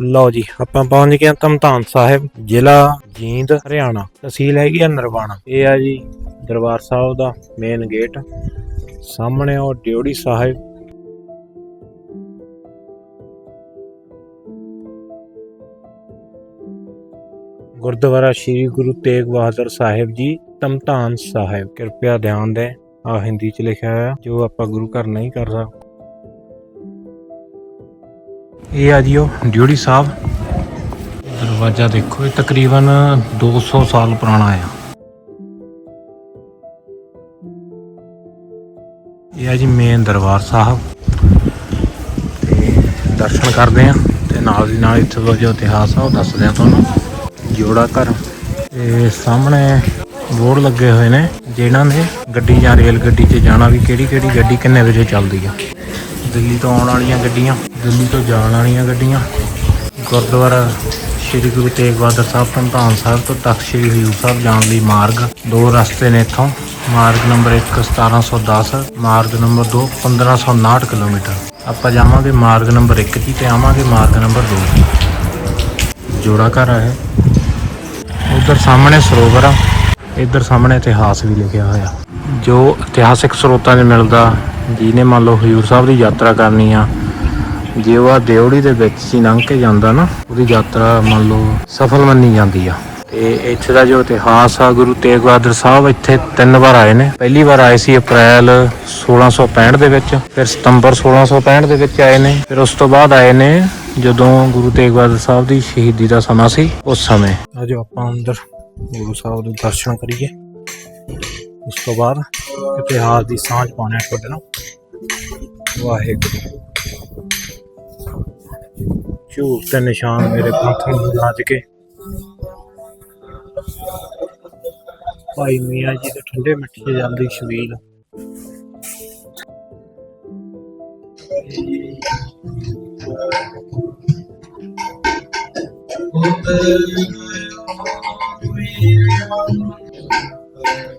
ਲਓ ਜੀ, ਆਪਾਂ ਪਹੁੰਚ ਗਏ ਹਾਂ ਸਾਹਿਬ, ਜ਼ਿਲ੍ਹਾ ਜੀਂਦ, ਹਰਿਆਣਾ। ਤਹਿਸੀਲ ਹੈਗੀ ਆ ਨਰਵਾਣਾ। ਇਹ ਆ ਜੀ ਦਰਬਾਰ ਸਾਹਿਬ ਦਾ ਮੇਨ ਗੇਟ ਸਾਹਮਣੇ ਉਹ ਡਿਉੜੀ ਸਾਹਿਬ। ਗੁਰਦੁਆਰਾ ਸ੍ਰੀ ਗੁਰੂ ਤੇਗ ਬਹਾਦਰ ਸਾਹਿਬ ਜੀ ਧਮਧਾਨ ਸਾਹਿਬ। ਕਿਰਪਿਆ ਧਿਆਨ ਦੇ। ਆ ਹਿੰਦੀ ਚ ਲਿਖਿਆ ਹੋਇਆ, ਜੋ ਆਪਾਂ ਗੁਰੂ ਘਰ ਨਹੀਂ ਕਰ ਸਕਦੇ। ਇਹ ਆ ਜੀ ਉਹ ਡਿਉੜੀ ਸਾਹਿਬ। ਦਰਵਾਜ਼ਾ ਦੇਖੋ, ਇਹ ਤਕਰੀਬਨ 200 ਸਾਲ ਪੁਰਾਣਾ ਆ। ਇਹ ਆ ਜੀ ਮੇਨ ਦਰਬਾਰ ਸਾਹਿਬ। ਤੇ ਦਰਸ਼ਨ ਕਰਦੇ ਆ, ਤੇ ਨਾਲ ਦੀ ਨਾਲ ਇੱਥੇ ਦਾ ਜੋ ਇਤਿਹਾਸ ਆ, ਉਹ ਦੱਸਦੇ ਆ ਤੁਹਾਨੂੰ। ਜੋੜਾ ਘਰ। ਤੇ ਸਾਹਮਣੇ ਬੋਰਡ ਲੱਗੇ ਹੋਏ ਨੇ ਜਿਹਨਾਂ ਨੇ ਗੱਡੀ ਜਾਂ ਰੇਲ ਗੱਡੀ 'ਚ ਜਾਣਾ ਵੀ ਕਿਹੜੀ ਕਿਹੜੀ ਗੱਡੀ ਕਿੰਨੇ ਵਜੇ ਚੱਲਦੀ ਆ। ਦਿੱਲੀ ਤੋਂ ਆਉਣ ਵਾਲੀਆਂ ਗੱਡੀਆਂ, ਦਿੱਲੀ ਤੋਂ ਜਾਣ ਵਾਲੀਆਂ ਗੱਡੀਆਂ। ਗੁਰਦੁਆਰਾ ਸ਼੍ਰੀ ਗੁਰੂ ਤੇਗ ਬਹਾਦਰ ਸਾਹਿਬ ਧੰਤਾਨ ਸਾਹਿਬ ਤੋਂ ਤਖਤ ਸ਼੍ਰੀ ਹਜ਼ੂਰ ਸਾਹਿਬ ਜਾਣ ਲਈ ਮਾਰਗ। ਦੋ ਰਸਤੇ ਨੇ ਇੱਥੋਂ। ਮਾਰਗ ਨੰਬਰ 1 1710 ਮਾਰਗ ਨੰਬਰ 2 1559 ਕਿਲੋਮੀਟਰ। ਆਪਾਂ ਜਾਵਾਂਗੇ ਮਾਰਗ ਨੰਬਰ 1 ਜੀ ਤੇ ਆਵਾਂਗੇ ਮਾਰਗ ਨੰਬਰ 2 ਜੋੜਾ ਘਰ ਹੈ ਇਹ। ਉਧਰ ਸਾਹਮਣੇ ਸਰੋਵਰ ਆ। ਇੱਧਰ ਸਾਹਮਣੇ ਇਤਿਹਾਸ ਵੀ ਲਿਖਿਆ ਹੋਇਆ। ਜੋ ਇਤਿਹਾਸਿਕ ਸਰੋਤਾਂ 'ਚ ਮਿਲਦਾ, ਜਿਹਨੇ ਮੰਨ ਲਓ ਹਜ਼ੂਰ ਸਾਹਿਬ ਦੀ ਯਾਤਰਾ ਕਰਨੀ ਆ, ਜੇ ਉਹ ਆ ਦੇ ਵਿੱਚ ਹੀ ਲੰਘ ਕੇ ਜਾਂਦਾ ਨਾ, ਉਹਦੀ ਯਾਤਰਾ ਮੰਨ ਲਓ ਸਫਲ ਮੰਨੀ ਜਾਂਦੀ ਆ। ਤੇ ਇੱਥੇ ਦਾ ਜੋ ਇਤਿਹਾਸ ਆ, ਗੁਰੂ ਤੇਗ ਬਹਾਦਰ ਸਾਹਿਬ ਇੱਥੇ ਤਿੰਨ ਵਾਰ ਆਏ ਨੇ। ਪਹਿਲੀ ਵਾਰ ਆਏ ਸੀ ਅਪ੍ਰੈਲ 1665 ਦੇ ਵਿੱਚ, ਫਿਰ ਸਤੰਬਰ 1665 ਦੇ ਵਿੱਚ ਆਏ ਨੇ, ਫਿਰ ਉਸ ਤੋਂ ਬਾਅਦ ਆਏ ਨੇ ਜਦੋਂ ਗੁਰੂ ਤੇਗ ਬਹਾਦਰ ਸਾਹਿਬ ਦੀ ਸ਼ਹੀਦੀ ਦਾ ਸਮਾਂ ਸੀ, ਉਸ ਸਮੇਂ। ਅਜੋ ਆਪਾਂ ਅੰਦਰ ਗੁਰੂ ਸਾਹਿਬ ਦੇ ਦਰਸ਼ਨ ਕਰੀਏ। ਉਸ ਤੋਂ ਬਾਅਦ ਇਤਿਹਾਸ ਦੀ ਸਾਂਝ ਪਾਉਣਾ ਤੁਹਾਡੇ ਨਾਲ। ਵਾਹਿਗੁਰੂ। ਝੂਠ ਤੇ ਨਿਸ਼ਾਨ ਮੇਰੇ ਪੰਥ ਨੂੰ ਨੱਜ ਕੇ। ਭਾਈ ਮੀਆਂ ਜੀ ਦੇ ਠੰਡੇ ਮਿੱਠੇ ਜਲ ਦੀ ਛਬੀਲ। ਅੰਮ੍ਰਿਤ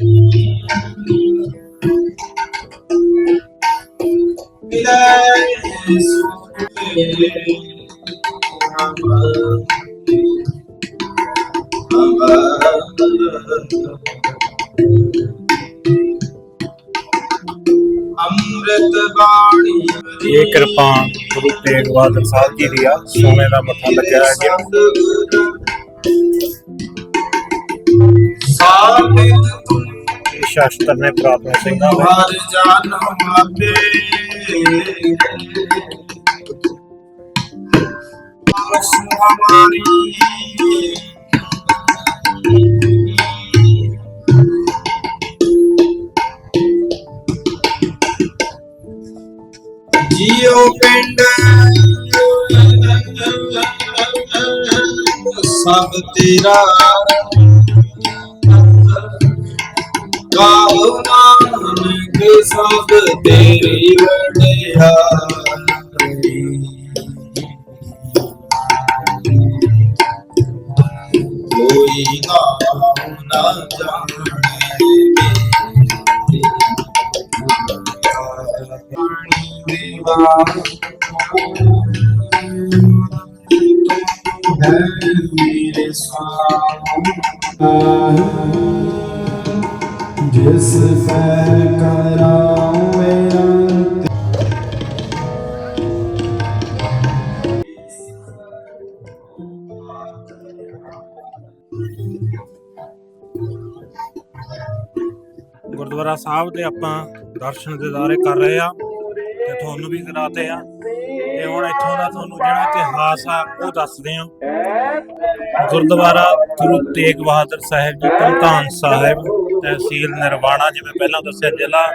ਇਹ ਕਿਰਪਾਨ ਗੁਰੂ ਤੇਗ ਬਹਾਦਰ ਸਾਹਿਬ ਜੀ ਦੀ ਆ ਸੋਨੇ ਦਾ ਮੱਥਾ ਲੱਗਿਆ ਹੈ ਸ਼ਾਸਤਰ ਨੇ ਪ੍ਰਾਪਤ ਸਿੰਘਾਂ ਹਰ ਜਾਨ ਆਪੇ ਆਸ ਜੀਓ ਪਿੰਡ। ਸਭ ਤੇਰਾ ਗਾਉ ਨਾਨਕ ਸਭ ਤੇਰੀ ਵਡਿਆਈ ਕੋਈ ਨਾਮ ਨਾ ਜਾਣੇ ਪਾਣੀ ਦੇਵਾ ਹੈ ਮੇਰੇ ਸਵਾਮੀ ਜਿਸ ਫੈ ਕਰਾਉ ਮੇਰਾ ਗੁਰਦੁਆਰਾ ਸਾਹਿਬ ਦੇ ਆਪਾਂ ਦਰਸ਼ਨ ਦਿਦਾਰੇ ਕਰ ਰਹੇ ਆ ਤੇ ਤੁਹਾਨੂੰ ਵੀ ਕਰਾਤੇ ਆ। ਤੇ ਹੁਣ ਇੱਥੋਂ ਦਾ ਤੁਹਾਨੂੰ ਜਿਹੜਾ ਇਤਿਹਾਸ ਆ, ਉਹ ਦੱਸਦੇ ਆ। ਗੁਰਦੁਆਰਾ ਗੁਰੂ ਤੇਗ ਬਹਾਦਰ ਸਾਹਿਬ ਜੀ ਧੰਤਾਨ ਸਾਹਿਬ। ਤਹਿਸੀਲ ਨਿਰਵਾਣਾ, ਜਿਵੇਂ ਪਹਿਲਾਂ ਦੱਸਿਆ, ਜ਼ਿਲ੍ਹਾ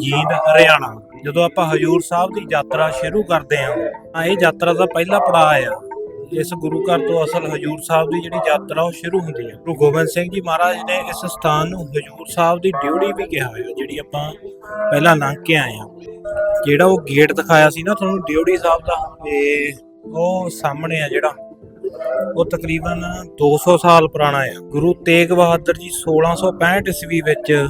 ਜੀਂਦ, ਹਰਿਆਣਾ। ਜਦੋਂ ਆਪਾਂ ਹਜੂਰ ਸਾਹਿਬ ਦੀ ਯਾਤਰਾ ਸ਼ੁਰੂ ਕਰਦੇ ਹਾਂ, ਤਾਂ ਇਹ ਯਾਤਰਾ ਦਾ ਪਹਿਲਾ ਪੜਾਅ ਆ। ਇਸ ਗੁਰੂ ਘਰ ਤੋਂ ਅਸਲ ਹਜੂਰ ਸਾਹਿਬ ਦੀ ਜਿਹੜੀ ਯਾਤਰਾ, ਉਹ ਸ਼ੁਰੂ ਹੁੰਦੀ ਹੈ ਗੁਰੂ ਗੋਬਿੰਦ ਸਿੰਘ ਜੀ ਮਹਾਰਾਜ ਨੇ ਇਸ ਸਥਾਨ ਨੂੰ ਹਜੂਰ ਸਾਹਿਬ ਦੀ ਡਿਊੜੀ ਵੀ ਕਿਹਾ ਹੋਇਆ, ਜਿਹੜੀ ਆਪਾਂ ਪਹਿਲਾਂ ਲੰਘ ਕੇ ਆਏ ਆ ਜਿਹੜਾ ਉਹ ਗੇਟ ਦਿਖਾਇਆ ਸੀ ਨਾ ਤੁਹਾਨੂੰ, ਡਿਊੜੀ ਸਾਹਿਬ ਦਾ ਤੇ ਉਹ ਸਾਹਮਣੇ ਆ ਜਿਹੜਾ। ਉਹ ਤਕਰੀਬਨ 200 ਸਾਲ ਪੁਰਾਣਾ ਆ ਗੁਰੂ ਤੇਗ ਬਹਾਦਰ ਜੀ 1665 ਈਸਵੀ ਵਿੱਚ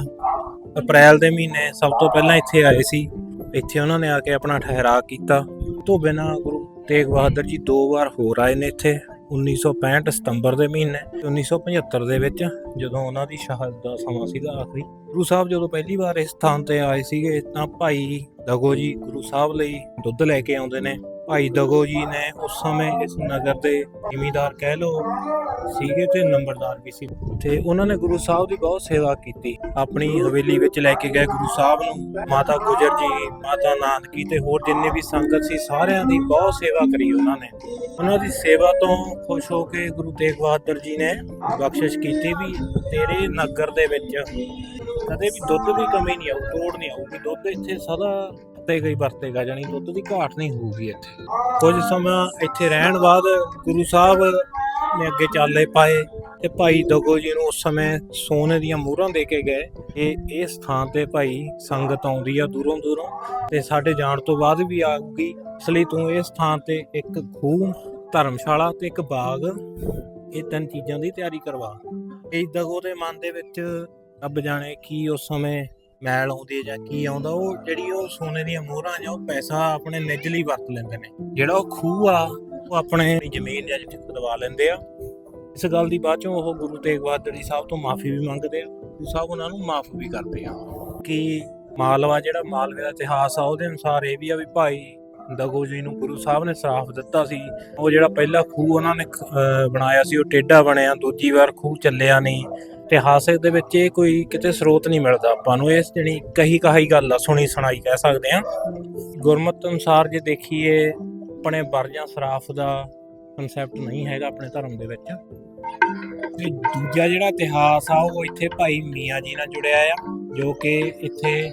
ਅਪ੍ਰੈਲ ਦੇ ਮਹੀਨੇ ਸਭ ਤੋਂ ਪਹਿਲਾਂ ਇੱਥੇ ਆਏ ਸੀ। ਇੱਥੇ ਉਹਨਾਂ ਨੇ ਆ ਕੇ ਆਪਣਾ ਠਹਿਰਾਅ ਕੀਤਾ। ਤੋਂ ਬਿਨਾਂ ਗੁਰੂ ਤੇਗ ਬਹਾਦਰ ਜੀ ਦੋ ਵਾਰ ਹੋਰ ਆਏ ਨੇ ਇੱਥੇ 1965 ਸਤੰਬਰ ਦੇ ਮਹੀਨੇ ਤੇ 1975 ਦੇ ਵਿੱਚ, ਜਦੋਂ ਉਹਨਾਂ ਦੀ ਸ਼ਹਾਦਤ ਦਾ ਸਮਾਂ ਸੀਗਾ ਆਖਰੀ। ਗੁਰੂ ਸਾਹਿਬ ਜਦੋਂ ਪਹਿਲੀ ਵਾਰ ਇਸ ਸਥਾਨ ਤੇ ਆਏ ਸੀਗੇ ਤਾਂ ਭਾਈ ਦਗੋ ਜੀ ਗੁਰੂ ਸਾਹਿਬ ਲਈ ਦੁੱਧ ਲੈ ਕੇ ਆਉਂਦੇ ਨੇ। ਭਾਈ ਦਗੋ ਜੀ ਨੇ ਉਸ ਸਮੇਂ ਇਸ ਨਗਰ ਦੇ ਜ਼ਿਮੀਦਾਰ ਕਹਿ ਲੋ ਸੀਗੇ ਤੇ ਨੰਬਰਦਾਰ ਵੀ ਸੀ। ਤੇ ਉਹਨਾਂ ਨੇ ਗੁਰੂ ਸਾਹਿਬ ਦੀ ਬਹੁਤ ਸੇਵਾ ਕੀਤੀ। ਆਪਣੀ ਹਵੇਲੀ ਵਿੱਚ ਲੈ ਕੇ ਗਏ ਗੁਰੂ ਸਾਹਿਬ ਨੂੰ। ਮਾਤਾ ਗੁਜਰ ਜੀ, ਮਾਤਾ ਨਾਨਕੀ ਤੇ ਹੋਰ ਜਿੰਨੇ ਵੀ ਸੰਗਤ ਸੀ, ਸਾਰਿਆਂ ਦੀ ਬਹੁਤ ਸੇਵਾ ਕਰੀ ਉਹਨਾਂ ਨੇ। ਉਹਨਾਂ ਦੀ ਸੇਵਾ ਤੋਂ ਖੁਸ਼ ਹੋ ਕੇ ਗੁਰੂ ਤੇਗ ਬਹਾਦਰ ਜੀ ਨੇ ਬਖਸ਼ਿਸ਼ ਕੀਤੀ ਵੀ ਤੇਰੇ ਨਗਰ ਦੇ ਵਿੱਚ ਕਦੇ ਵੀ ਦੁੱਧ ਦੀ ਕਮੀ ਨਹੀਂ ਆਊ, ਤੋੜ ਨਹੀਂ ਆਊਗੀ। ਦੁੱਧ ਇੱਥੇ ਸਦਾ ਤੇ ਗਈ ਵਰਤੇਗਾ ਜਾਨੀ ਦੁੱਧ ਦੀ ਘਾਟ ਨਹੀਂ ਹੋਊਗੀ ਇੱਥੇ। ਕੁਝ ਸਮਾਂ ਇੱਥੇ ਰਹਿਣ ਬਾਅਦ ਗੁਰੂ ਸਾਹਿਬ ਨੇ ਅੱਗੇ ਚਾਲੇ ਪਾਏ ਤੇ ਭਾਈ ਦਗੋ ਜੀ ਨੂੰ ਉਸ ਸਮੇਂ ਸੋਨੇ ਦੀਆਂ ਮੋਹਰਾਂ ਦੇ ਕੇ ਗਏ। ਇਹ ਇਸ ਥਾਂ ਤੇ ਭਾਈ ਸੰਗਤ ਆਉਂਦੀ ਆ ਦੂਰੋਂ ਦੂਰੋਂ ਤੇ ਸਾਡੇ ਜਾਣ ਤੋਂ ਬਾਅਦ ਵੀ ਆਊਗੀ ਇਸ ਲਈ ਤੂੰ ਇਸ ਥਾਂ ਤੇ ਇੱਕ ਖੂਹ ਧਰਮਸ਼ਾਲਾ ਤੇ ਇੱਕ ਬਾਗ ਇਹ ਤਿੰਨ ਚੀਜ਼ਾਂ ਦੀ ਤਿਆਰੀ ਕਰਵਾ। ਇਹ ਦਗੋ ਦੇ ਮਨ ਦੇ ਵਿੱਚ ਰੱਬ ਜਾਣੇ ਕੀ ਉਸ ਸਮੇਂ ਮੈਲ ਆਉਂਦੀ ਹੈ ਜਾਂ ਕੀ ਆਉਂਦਾ, ਉਹ ਜਿਹੜੀ ਉਹ ਸੋਨੇ ਦੀਆਂ ਮੋਹਰਾਂ ਜਾਂ ਉਹ ਪੈਸਾ ਆਪਣੇ ਨਿੱਜ ਲਈ ਵਰਤ ਲੈਂਦੇ ਨੇ। ਜਿਹੜਾ ਉਹ ਖੂਹ ਆ, ਉਹ ਆਪਣੇ ਜ਼ਮੀਨ ਜਾਂ ਜਿੱਥੇ ਖੁਦਵਾ ਲੈਂਦੇ ਆ। ਇਸ ਗੱਲ ਦੀ ਬਾਅਦ ਚੋਂ ਉਹ ਗੁਰੂ ਤੇਗ ਬਹਾਦਰ ਜੀ ਸਾਹਿਬ ਤੋਂ ਮਾਫੀ ਵੀ ਮੰਗਦੇ ਆ, ਗੁਰੂ ਸਾਹਿਬ ਉਹਨਾਂ ਨੂੰ ਮਾਫ ਵੀ ਕਰਦੇ ਆ। ਕਿ ਮਾਲਵਾ ਜਿਹੜਾ ਮਾਲਵੇ ਦਾ ਇਤਿਹਾਸ ਆ, ਉਹਦੇ ਅਨੁਸਾਰ ਇਹ ਵੀ ਆ ਵੀ ਭਾਈ ਦਗੋ ਜੀ ਨੂੰ ਗੁਰੂ ਸਾਹਿਬ ਨੇ ਸਰਾਫ ਦਿੱਤਾ ਸੀ। ਉਹ ਜਿਹੜਾ ਪਹਿਲਾ ਖੂਹ ਉਹਨਾਂ ਨੇ ਅਹ ਬਣਾਇਆ ਸੀ, ਉਹ ਟੇਢਾ ਬਣਿਆ, ਦੂਜੀ ਵਾਰ ਖੂਹ ਚੱਲਿਆ ਨਹੀਂ। ਇਤਿਹਾਸਕ ਦੇ ਵਿੱਚ ਇਹ ਕੋਈ ਕਿਤੇ ਸਰੋਤ ਨਹੀਂ ਮਿਲਦਾ ਆਪਾਂ ਨੂੰ। ਇਸ ਜਣੀ ਕਹੀ ਕਹਾਈ ਗੱਲ ਆ, ਸੁਣੀ ਸੁਣਾਈ ਕਹਿ ਸਕਦੇ ਆ ਗੁਰਮਤ ਅਨੁਸਾਰ ਜੇ ਦੇਖੀਏ, ਆਪਣੇ ਵਰਜਾਂ ਸਰਾਫ ਦਾ ਕਨਸੈਪਟ ਨਹੀਂ ਹੈਗਾ ਆਪਣੇ ਧਰਮ ਦੇ ਵਿੱਚ। ਤੇ ਦੂਜਾ ਜਿਹੜਾ ਇਤਿਹਾਸ ਆ, ਉਹ ਇੱਥੇ ਭਾਈ ਮੀਆਂ ਜੀ ਨਾਲ ਜੁੜਿਆ ਆ, ਜੋ ਕਿ ਇੱਥੇ